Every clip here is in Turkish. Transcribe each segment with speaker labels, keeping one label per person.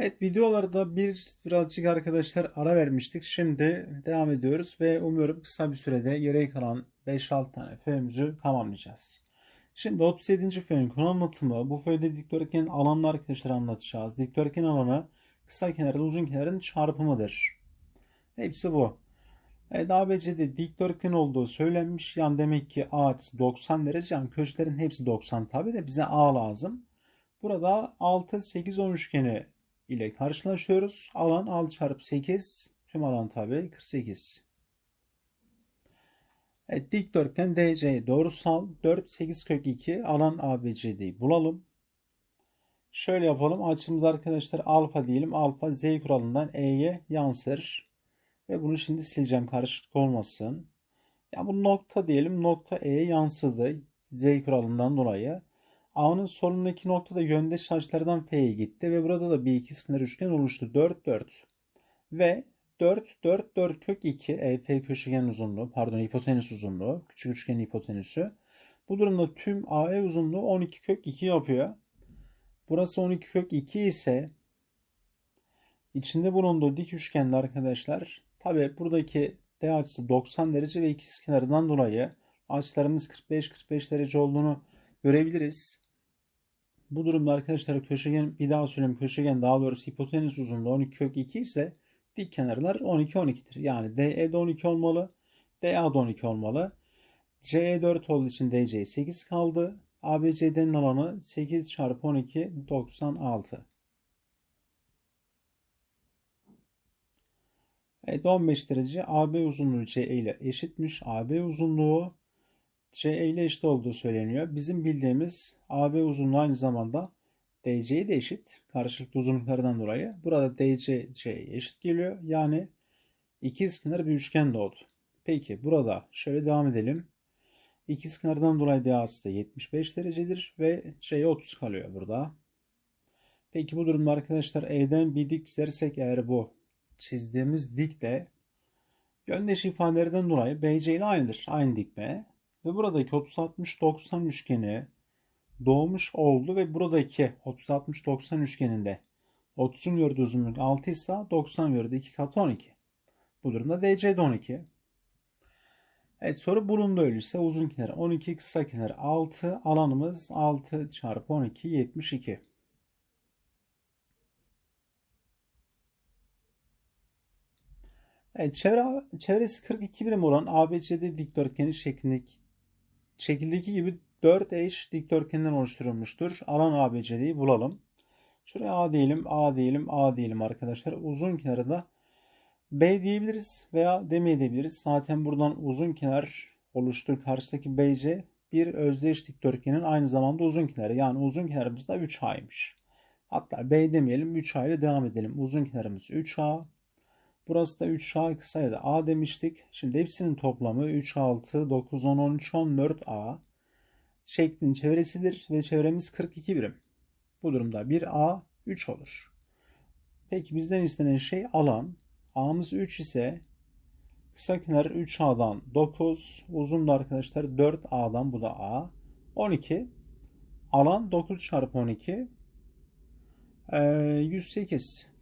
Speaker 1: Evet videolarda bir birazcık arkadaşlar ara vermiştik. Şimdi devam ediyoruz ve umuyorum kısa bir sürede geriye kalan 5-6 tane föyümüzü tamamlayacağız. Şimdi 37. föyün konu anlatımı. Bu föyde dikdörtgen alanını arkadaşlar anlatacağız. Dikdörtgen alanı kısa kenarla uzun kenarın çarpımıdır. Hepsi bu. Evet ABC'de dikdörtgen olduğu söylenmiş. Yani demek ki A açısı 90 derece. Yani köşelerin hepsi 90 tabi de bize A lazım. Burada 6, 8, 10 üçgeni ile karşılaşıyoruz. Alan 6 çarpı 8. Tüm alan tabi 48. Evet, dikdörtgen DC doğrusal 4, 8 kök 2 alan ABC'yi bulalım. Şöyle yapalım. Açımız arkadaşlar alfa diyelim. Alfa Z kuralından E'ye yansır. Ve bunu şimdi sileceğim karışıklık olmasın. Ya bu nokta diyelim. Nokta E'ye yansıdı. Z kuralından dolayı. A'nın solundaki noktada yöndeş açılardan F'ye gitti ve burada da bir ikizkenar üçgen oluştu. 4 4. Ve 4 4 4 kök 2 EF köşegen uzunluğu pardon hipotenüs uzunluğu küçük üçgenin hipotenüsü. Bu durumda tüm AE uzunluğu 12 kök 2 yapıyor. Burası 12 kök 2 ise içinde bulunduğu dik üçgende arkadaşlar tabi buradaki D açısı 90 derece ve ikizkenarından dolayı açılarımız 45-45 derece olduğunu görebiliriz. Bu durumda arkadaşlar köşegen bir daha söyleyeyim köşegen daha doğrusu hipotenüs uzunluğu 12 kök 2 ise dik kenarlar 12 12'dir. Yani DE de 12 olmalı. DA da 12 olmalı. CE 4 olduğu için DC 8 kaldı. ABCD'nin alanı 8 çarpı 12 96. Evet 15 derece AB uzunluğu CE ile eşitmiş. AB uzunluğu CE ile eşit olduğu söyleniyor. Bizim bildiğimiz AB uzunluğu aynı zamanda DC'ye de eşit. Karşılıklı uzunluklardan dolayı. Burada DC CE'ye eşit geliyor. Yani ikizkenar bir üçgen doğdu. Peki burada şöyle devam edelim. İkizkenardan dolayı D da 75 derecedir ve C 30 kalıyor burada. Peki bu durumda arkadaşlar E'den bir dik çizersek eğer bu çizdiğimiz dik de yöndeş ifadelerden dolayı BC ile aynıdır. Aynı dikme. Ve buradaki 30-60-90 üçgeni doğmuş oldu ve buradaki 30-60-90 üçgeninde 30'un gördüğü uzunluk 6 ise 90 gördüğü 2 katı 12. Bu durumda DC de 12. Evet soru bulundu öyleyse uzun kenar 12 kısa kenar 6 alanımız 6 çarpı 12 72. Evet çevre, çevresi 42 birim olan ABCD dikdörtgeni şeklindeki, şekildeki gibi 4 eş dikdörtgenden oluşturulmuştur. Alan ABCD'yi bulalım. Şuraya A diyelim, A diyelim, A diyelim arkadaşlar. Uzun kenarı da B diyebiliriz veya demeyebiliriz. Zaten buradan uzun kenar oluştur. Karşıdaki BC bir özdeş dikdörtgenin aynı zamanda uzun kenarı. Yani uzun kenarımız da 3A'ymış. Hatta B demeyelim 3A ile devam edelim. Uzun kenarımız 3A. Burası da 3A kısa da A demiştik. Şimdi hepsinin toplamı 3, 6, 9, 10, 13, 14 A şeklin çevresidir ve çevremiz 42 birim. Bu durumda 1A 3 olur. Peki bizden istenen şey alan. A'mız 3 ise kısa kenar 3A'dan 9, uzun da arkadaşlar 4A'dan bu da A. 12. Alan 9 çarpı 12 108.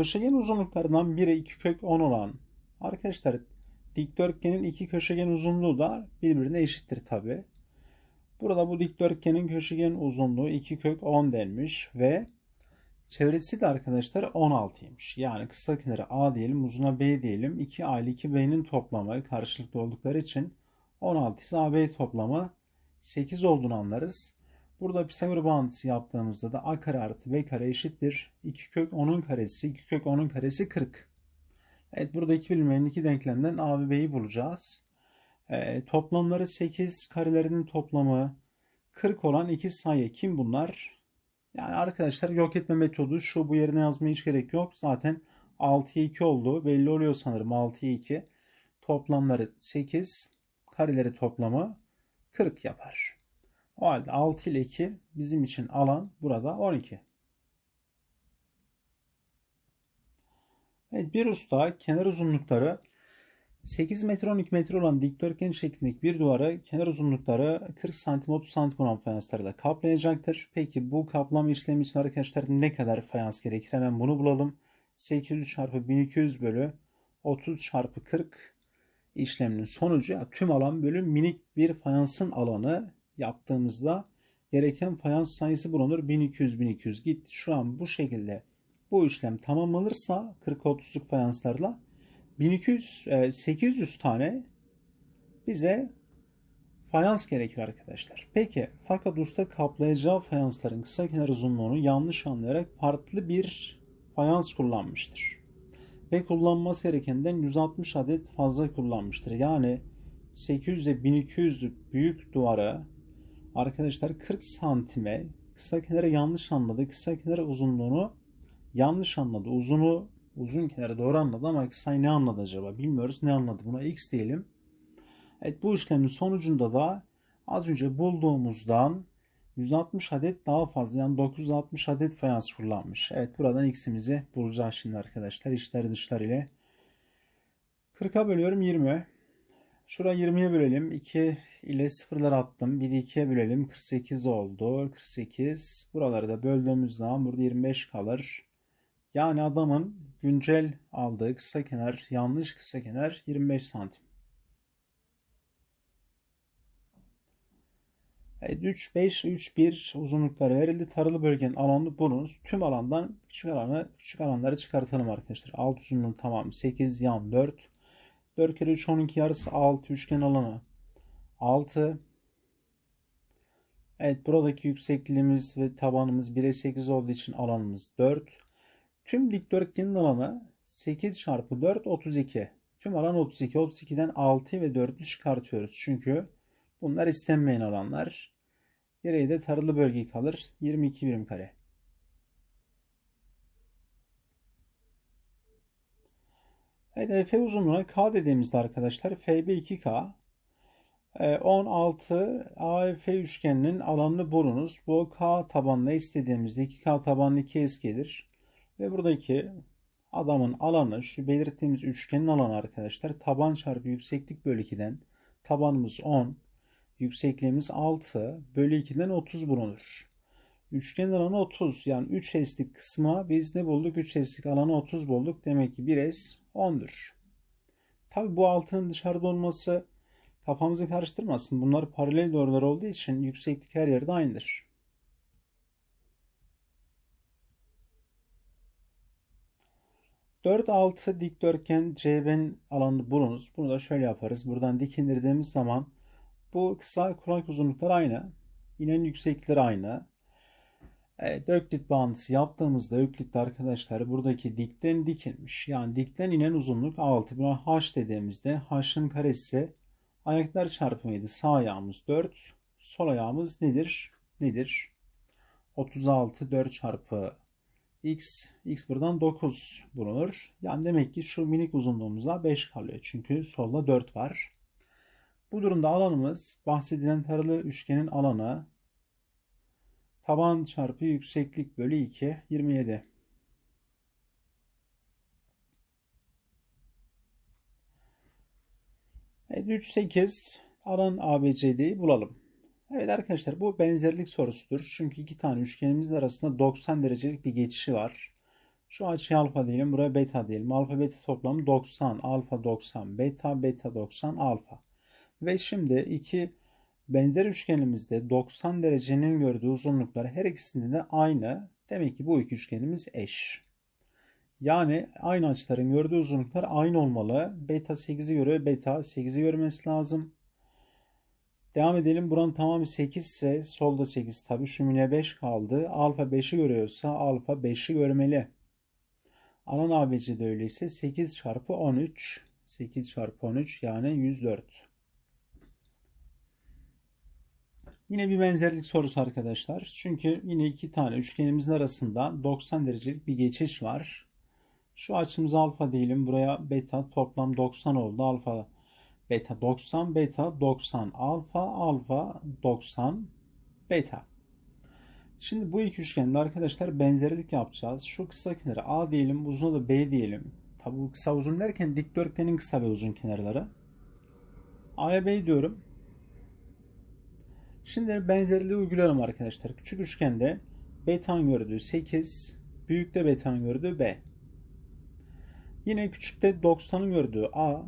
Speaker 1: Köşegen uzunluklarından biri 2 kök 10 olan arkadaşlar dikdörtgenin iki köşegen uzunluğu da birbirine eşittir tabi. Burada bu dikdörtgenin köşegen uzunluğu 2 kök 10 denmiş ve çevresi de arkadaşlar 16'ymış. Yani kısa kenarı A diyelim uzuna B diyelim. 2A ile 2B'nin toplamı karşılıklı oldukları için 16 ise AB toplamı 8 olduğunu anlarız. Burada Pisagor yaptığımızda da a kare artı b kare eşittir. 2 kök 10'un karesi, 2 kök 10'un karesi 40. Evet burada iki bilinmeyen iki denklemden a ve b'yi bulacağız. E, toplamları 8, karelerinin toplamı 40 olan iki sayı. Kim bunlar? Yani arkadaşlar yok etme metodu şu bu yerine yazmaya hiç gerek yok. Zaten 6'ya 2 oldu. Belli oluyor sanırım 6'ya 2. Toplamları 8, kareleri toplamı 40 yapar. O halde 6 ile 2 bizim için alan burada 12. Evet bir usta kenar uzunlukları 8 metre 12 metre olan dikdörtgen şeklindeki bir duvara kenar uzunlukları 40 santim 30 santim olan fayanslarla kaplayacaktır. Peki bu kaplama işlemi için arkadaşlar ne kadar fayans gerekir? Hemen bunu bulalım. 800 çarpı 1200 bölü 30 çarpı 40 işleminin sonucu tüm alan bölü minik bir fayansın alanı yaptığımızda gereken fayans sayısı bulunur. 1200-1200 gitti. Şu an bu şekilde bu işlem tamamlanırsa 40-30'luk fayanslarla 1200 800 tane bize fayans gerekir arkadaşlar. Peki fakat usta kaplayacağı fayansların kısa kenar uzunluğunu yanlış anlayarak farklı bir fayans kullanmıştır. Ve kullanması gerekenden 160 adet fazla kullanmıştır. Yani 800 ile 1200'lük büyük duvara arkadaşlar 40 santime kısa kenara yanlış anladı. Kısa kenar uzunluğunu yanlış anladı. Uzunu uzun kenarı doğru anladı ama kısayı ne anladı acaba? Bilmiyoruz ne anladı. Buna x diyelim. Evet bu işlemin sonucunda da az önce bulduğumuzdan 160 adet daha fazla yani 960 adet fayans kullanmış. Evet buradan x'imizi bulacağız şimdi arkadaşlar. İçler dışlar ile. 40'a bölüyorum 20. Şuraya 20'ye bölelim. 2 ile sıfırlar attım. Bir de 2'ye bölelim. 48 oldu. 48. Buraları da böldüğümüz zaman burada 25 kalır. Yani adamın güncel aldığı kısa kenar yanlış kısa kenar 25 santim. Evet, 3, 5, 3, 1 uzunlukları verildi. Tarılı bölgenin alanı bulunuz. Tüm alandan küçük alanı, küçük alanları çıkartalım arkadaşlar. Alt uzunluğun tamamı 8, yan 4. 4 kere 3, 12 yarısı 6 üçgen alanı. 6. Evet buradaki yüksekliğimiz ve tabanımız 1'e 8 olduğu için alanımız 4. Tüm dikdörtgenin alanı 8 çarpı 4 32. Tüm alan 32. 32'den 6 ve 4'ü çıkartıyoruz. Çünkü bunlar istenmeyen alanlar. Geriye de tarılı bölge kalır. 22 birim kare. Evet F uzunluğuna K dediğimizde arkadaşlar FB 2K 16 AF üçgeninin alanını bulunuz. Bu K tabanlı istediğimizde 2K tabanlı 2S gelir. Ve buradaki adamın alanı şu belirttiğimiz üçgenin alanı arkadaşlar. Taban çarpı yükseklik bölü 2'den tabanımız 10. Yüksekliğimiz 6 bölü 2'den 30 bulunur. Üçgen alanı 30 yani 3 S'lik kısma biz ne bulduk? 3 S'lik alanı 30 bulduk. Demek ki 1 S 10'dur. Tabi bu altının dışarıda olması kafamızı karıştırmasın. Bunlar paralel doğrular olduğu için yükseklik her yerde aynıdır. 4 6 dikdörtgen CB'nin alanını bulunuz. Bunu da şöyle yaparız. Buradan dik indirdiğimiz zaman bu kısa kulak uzunlukları aynı. İğnenin yükseklikleri aynı. Evet, Öklit bağıntısı yaptığımızda Öklit'te arkadaşlar buradaki dikten dikilmiş. Yani dikten inen uzunluk 6. Buna h dediğimizde h'ın karesi ayaklar çarpımıydı. Sağ ayağımız 4. Sol ayağımız nedir? Nedir? 36 4 çarpı x, x buradan 9 bulunur. Yani demek ki şu minik uzunluğumuzda 5 kalıyor. Çünkü solda 4 var. Bu durumda alanımız bahsedilen taralı üçgenin alanı taban çarpı yükseklik bölü 2 27. Evet 3 8 alan ABCD'yi bulalım. Evet arkadaşlar bu benzerlik sorusudur. Çünkü iki tane üçgenimizin arasında 90 derecelik bir geçişi var. Şu açıyı alfa diyelim. Buraya beta diyelim. Alfa beta toplamı 90. Alfa 90. Beta beta 90. Alfa. Ve şimdi iki benzer üçgenimizde 90 derecenin gördüğü uzunluklar her ikisinde de aynı. Demek ki bu iki üçgenimiz eş. Yani aynı açıların gördüğü uzunluklar aynı olmalı. Beta 8'i görüyor. Beta 8'i görmesi lazım. Devam edelim. Buranın tamamı 8 ise solda 8 tabi. Şömine 5 kaldı. Alfa 5'i görüyorsa alfa 5'i görmeli. Alan ABC de öyleyse 8 çarpı 13. 8 çarpı 13 yani 104. Yine bir benzerlik sorusu arkadaşlar. Çünkü yine iki tane üçgenimizin arasında 90 derecelik bir geçiş var. Şu açımız alfa diyelim. Buraya beta toplam 90 oldu. Alfa beta 90, beta 90, alfa, alfa 90, beta. Şimdi bu iki üçgende arkadaşlar benzerlik yapacağız. Şu kısa kenara A diyelim, uzuna da B diyelim. Tabi kısa uzun derken dikdörtgenin kısa ve uzun kenarları. A'ya B diyorum. Şimdi benzerliği uygulayalım arkadaşlar. Küçük üçgende betan gördüğü 8, büyükte betan gördüğü B. Yine küçükte 90'ın gördüğü A,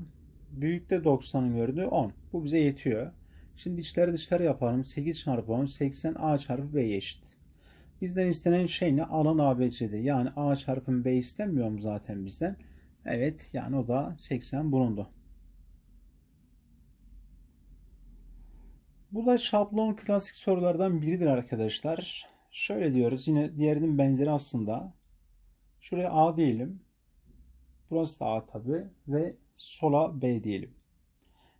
Speaker 1: büyükte 90'ın gördüğü 10. Bu bize yetiyor. Şimdi içler dışlar yapalım. 8 çarpı 10 80 A çarpı B eşit. Bizden istenen şey ne? Alan ABC'de. Yani A çarpı B istemiyor mu zaten bizden? Evet yani o da 80 bulundu. Bu da şablon klasik sorulardan biridir arkadaşlar. Şöyle diyoruz yine diğerinin benzeri aslında. Şuraya A diyelim. Burası da A tabi ve sola B diyelim.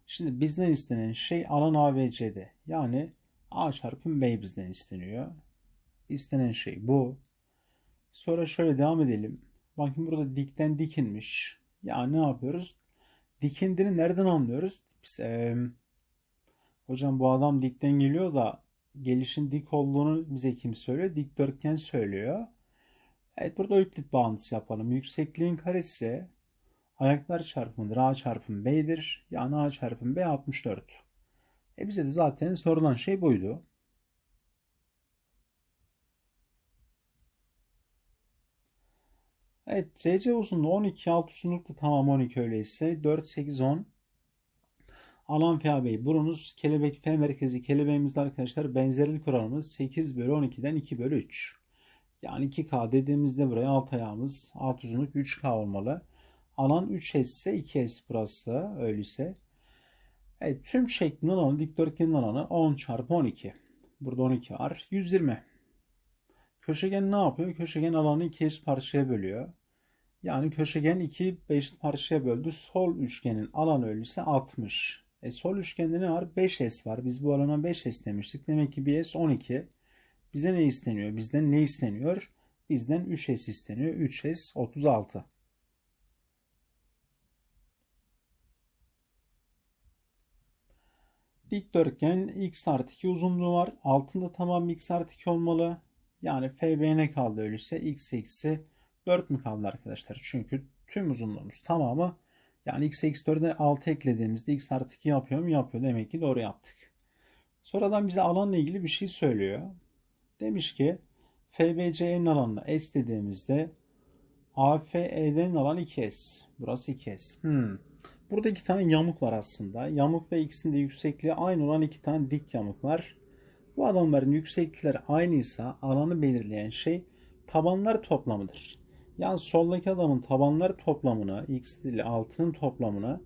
Speaker 1: Şimdi bizden istenen şey alan ABC'de. Yani A çarpı B bizden isteniyor. İstenen şey bu. Sonra şöyle devam edelim. Bakın burada dikten dikinmiş. Yani ne yapıyoruz? Dikindiğini nereden anlıyoruz? Biz, e, hocam bu adam dikten geliyor da gelişin dik olduğunu bize kim söylüyor? Dikdörtgen söylüyor. Evet burada öklit bağıntısı yapalım. Yüksekliğin karesi ayaklar çarpımıdır. A çarpım B'dir. Yani A çarpım B 64. E bize de zaten sorulan şey buydu. Evet CC uzunluğu 12 alt uzunluk da tamam 12 öyleyse 4 8 10 alan FAB'yi burunuz kelebek F merkezi kelebeğimizde arkadaşlar benzerlik oranımız 8 bölü 12'den 2 bölü 3 yani 2K dediğimizde buraya alt ayağımız alt uzunluk 3K olmalı alan 3S ise 2S burası öyleyse evet tüm şeklin alanı dikdörtgenin alanı 10 çarpı 12 burada 12 var 120 Köşegen ne yapıyor? Köşegen alanı iki eşit parçaya bölüyor. Yani köşegen iki eşit parçaya böldü. Sol üçgenin alanı öyleyse 60. E sol üçgende ne var? 5S var. Biz bu alana 5S demiştik. Demek ki bir S 12. Bize ne isteniyor? Bizden ne isteniyor? Bizden 3S isteniyor. 3S 36. Dikdörtgen x artı 2 uzunluğu var. Altında tamam x artı 2 olmalı. Yani FB ne kaldı öyleyse x eksi 4 mü kaldı arkadaşlar? Çünkü tüm uzunluğumuz tamamı yani x eksi 4'e 6 eklediğimizde x artı 2 yapıyor mu? Yapıyor. Demek ki doğru yaptık. Sonradan bize alanla ilgili bir şey söylüyor. Demiş ki FBC'nin alanına S dediğimizde AFE'den alan 2S. Burası 2S. Hmm. Burada iki tane yamuk var aslında. Yamuk ve ikisinin de yüksekliği aynı olan iki tane dik yamuk var. Bu adamların yükseklikleri aynıysa alanı belirleyen şey tabanlar toplamıdır. Yani soldaki adamın tabanlar toplamını x ile 6'nın toplamını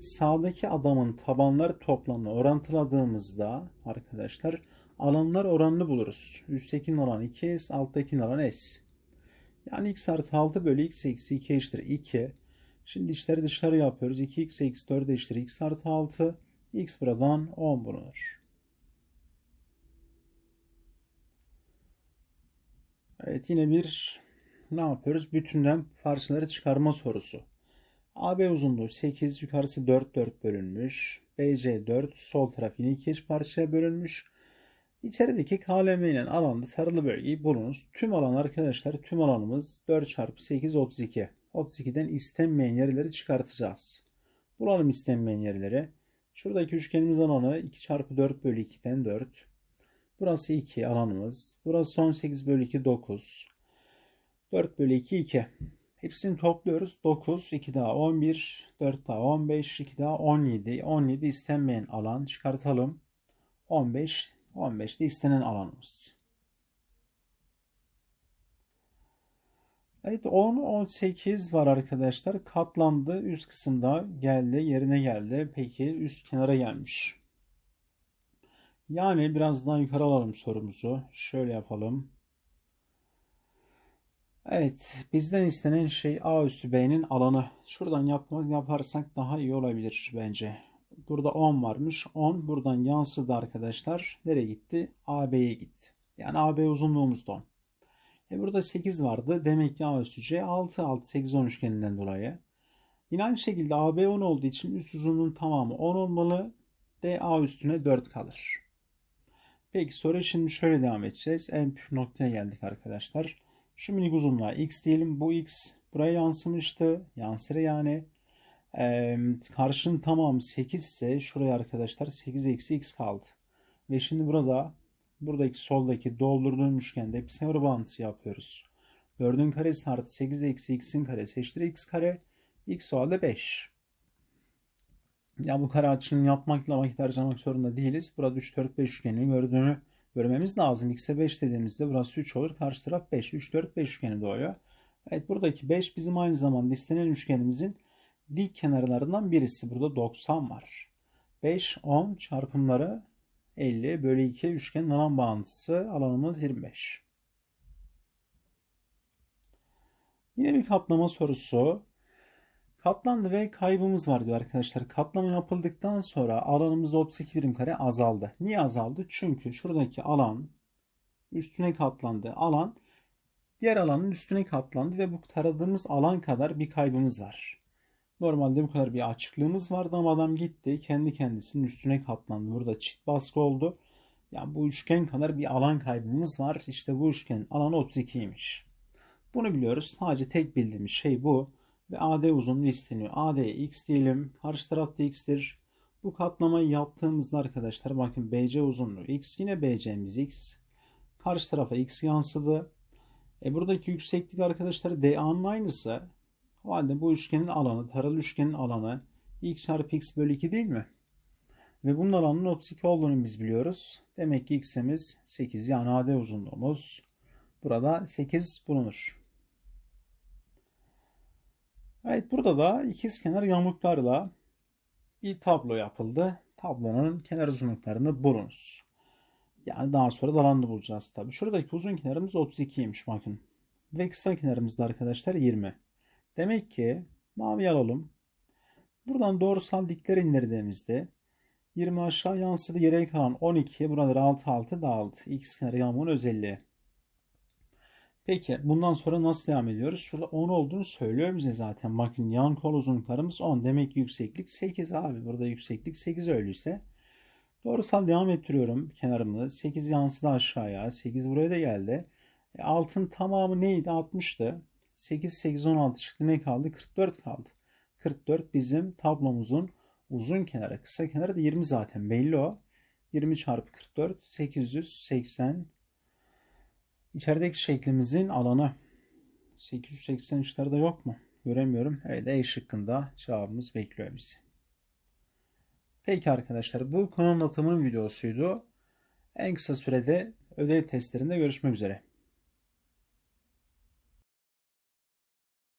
Speaker 1: sağdaki adamın tabanlar toplamını orantıladığımızda arkadaşlar alanlar oranını buluruz. Üsttekinin alanı 2s, alttakinin alanı s. Yani x artı 6 bölü x eksi 2 eşittir 2. Şimdi içleri dışarı yapıyoruz. 2x eksi 4 eşittir x artı 6. x buradan 10 bulunur. Evet yine bir ne yapıyoruz? Bütünden parçaları çıkarma sorusu. AB uzunluğu 8, yukarısı 4 4 bölünmüş. BC 4, sol taraf yine 2 eş parçaya bölünmüş. İçerideki KLM ile alanda sarılı bölgeyi bulunuz. Tüm alan arkadaşlar tüm alanımız 4 çarpı 8 32. 32'den istenmeyen yerleri çıkartacağız. Bulalım istenmeyen yerleri. Şuradaki üçgenimiz alanı 2 çarpı 4 bölü 2'den 4. Burası 2 alanımız. Burası 18 bölü 2 9. 4 bölü 2 2. Hepsini topluyoruz. 9, 2 daha 11, 4 daha 15, 2 daha 17. 17 istenmeyen alan çıkartalım. 15, 15 de istenen alanımız. Evet 10, 18 var arkadaşlar. Katlandı. Üst kısımda geldi. Yerine geldi. Peki üst kenara gelmiş. Yani biraz daha yukarı alalım sorumuzu. Şöyle yapalım. Evet, bizden istenen şey A üstü B'nin alanı. Şuradan yapmak yaparsak daha iyi olabilir bence. Burada 10 varmış. 10 buradan yansıdı arkadaşlar. Nereye gitti? AB'ye gitti. Yani AB uzunluğumuz da 10. E burada 8 vardı. Demek ki A üstü C 6, 6, 8, 10 üçgeninden dolayı. Yine aynı şekilde AB 10 olduğu için üst uzunluğun tamamı 10 olmalı. D A üstüne 4 kalır. Peki soru şimdi şöyle devam edeceğiz. En püf noktaya geldik arkadaşlar. Şu minik uzunluğa x diyelim. Bu x buraya yansımıştı. Yansır yani. Ee, karşının tamamı 8 ise şuraya arkadaşlar 8 eksi x kaldı. Ve şimdi burada buradaki soldaki doldurduğum üçgende episemer bağıntısı yapıyoruz. 4'ün karesi artı 8 eksi x'in karesi eşittir x kare. x o halde 5. Ya bu kare açının yapmakla vakit harcamak zorunda değiliz. Burada 3, 4, 5 üçgenini gördüğünü görmemiz lazım. X'e 5 dediğimizde burası 3 olur. Karşı taraf 5. 3, 4, 5 üçgeni doğuyor. Evet buradaki 5 bizim aynı zamanda istenen üçgenimizin dik kenarlarından birisi. Burada 90 var. 5, 10 çarpımları 50 bölü 2 üçgenin alan bağıntısı alanımız 25. Yine bir katlama sorusu. Katlandı ve kaybımız var diyor arkadaşlar. Katlama yapıldıktan sonra alanımızda 32 birim kare azaldı. Niye azaldı? Çünkü şuradaki alan üstüne katlandı. Alan diğer alanın üstüne katlandı ve bu taradığımız alan kadar bir kaybımız var. Normalde bu kadar bir açıklığımız vardı ama adam gitti kendi kendisinin üstüne katlandı. Burada çift baskı oldu. Yani bu üçgen kadar bir alan kaybımız var. İşte bu üçgenin alanı 32'ymiş. Bunu biliyoruz. Sadece tek bildiğimiz şey bu. Ve AD uzunluğu isteniyor. AD'ye x diyelim. Karşı tarafta x'tir. Bu katlamayı yaptığımızda arkadaşlar bakın BC uzunluğu x. Yine BC'miz x. Karşı tarafa x yansıdı. E buradaki yükseklik arkadaşlar DA'nın aynısı. O halde bu üçgenin alanı, taralı üçgenin alanı x çarpı x bölü 2 değil mi? Ve bunun alanının 32 olduğunu biz biliyoruz. Demek ki x'imiz 8 yani AD uzunluğumuz. Burada 8 bulunur. Evet burada da ikizkenar yamuklarla bir tablo yapıldı. Tablonun kenar uzunluklarını bulunuz. Yani daha sonra da bulacağız tabi. Şuradaki uzun kenarımız 32'ymiş bakın. Ve kısa kenarımız da arkadaşlar 20. Demek ki mavi alalım. Buradan doğrusal dikler indirdiğimizde 20 aşağı yansıdı. Geriye kalan 12. Buraları 6 6 dağıldı. X kenar yamuğun özelliği. Peki bundan sonra nasıl devam ediyoruz? Şurada 10 olduğunu söylüyor bize zaten. Bakın yan kol uzunluklarımız 10. Demek ki yükseklik 8 abi. Burada yükseklik 8 öyleyse. Doğrusal devam ettiriyorum kenarımı. 8 yansıdı aşağıya. 8 buraya da geldi. E, altın tamamı neydi? 60'tı. 8, 8, 16 çıktı. Ne kaldı? 44 kaldı. 44 bizim tablomuzun uzun kenarı. Kısa kenarı da 20 zaten belli o. 20 çarpı 44 880 İçerideki şeklimizin alanı 883'lerde yok mu? Göremiyorum. Evet E şıkkında cevabımız bekliyor bizi. Peki arkadaşlar bu konu anlatımının videosuydu. En kısa sürede ödev testlerinde görüşmek üzere.